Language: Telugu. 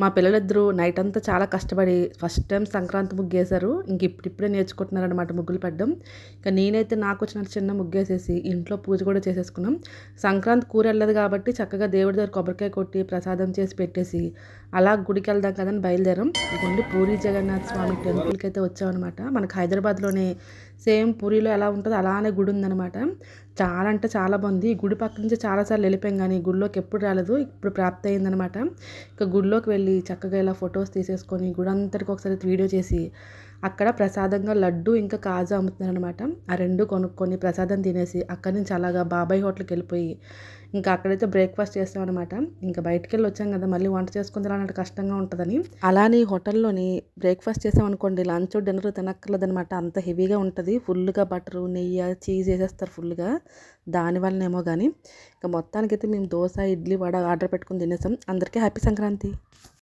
మా పిల్లలిద్దరూ నైట్ అంతా చాలా కష్టపడి ఫస్ట్ టైం సంక్రాంతి ముగ్గేశారు ఇంక ఇప్పుడిప్పుడే నేర్చుకుంటున్నారనమాట ముగ్గులు పెట్టడం. ఇంకా నేనైతే నాకు వచ్చిన చిన్న ముగ్గేసేసి ఇంట్లో పూజ కూడా చేసేసుకున్నాం. సంక్రాంతి కూర వెళ్ళదు కాబట్టి చక్కగా దేవుడి దగ్గర కొబ్బరికాయ కొట్టి ప్రసాదం చేసి పెట్టేసి అలా గుడికి వెళ్దాం కదని బయలుదేరాం. ఇదిగోండి పూరి జగన్నాథ్ స్వామి టెంపుల్కి అయితే వచ్చామన్నమాట. మనకు హైదరాబాద్లోనే సేమ్ పూరిలో ఎలా ఉంటుందో అలానే గుడి ఉందనమాట చాలా అంటే చాలా బాగుంది. ఈ గుడి పక్క నుంచి చాలాసార్లు వెళ్ళిపోయాం కానీ గుడిలోకి ఎప్పుడు రాలేదు. ఇప్పుడు ప్రాప్తి అయిందనమాట ఇక గుడిలోకి వెళ్ళి చక్కగా ఇలా ఫొటోస్ తీసేసుకొని గుడి అంతటికి ఒకసారి వీడియో చేసి అక్కడ ప్రసాదంగా లడ్డు ఇంకా కాజా అమ్ముతున్నారనమాట ఆ రెండు కొనుక్కొని ప్రసాదం తినేసి అక్కడి నుంచి అలాగా బాబాయ్ హోటల్కి వెళ్ళిపోయి ఇంకా అక్కడైతే బ్రేక్ఫాస్ట్ చేస్తామన్నమాట. అనమాట ఇంకా బయటకు వెళ్ళి వచ్చాం కదా మళ్ళీ వంట చేసుకుని తినాలంటే కష్టంగా ఉంటుందని. అలానే హోటల్లోని బ్రేక్ఫాస్ట్ చేసాం అనుకోండి లంచ్ డిన్నర్ తినక్కర్లేదనమాట అంత హెవీగా ఉంటుంది. ఉంటుంది. ఫుల్గా బటరు నెయ్యి చీజ్ వేసేస్తారు ఫుల్గా దానివల్లనేమో కానీ ఇంకా మొత్తానికైతే మేము దోశ ఇడ్లీ వడ ఆర్డర్ పెట్టుకుని తినేసాం. అందరికీ హ్యాపీ సంక్రాంతి.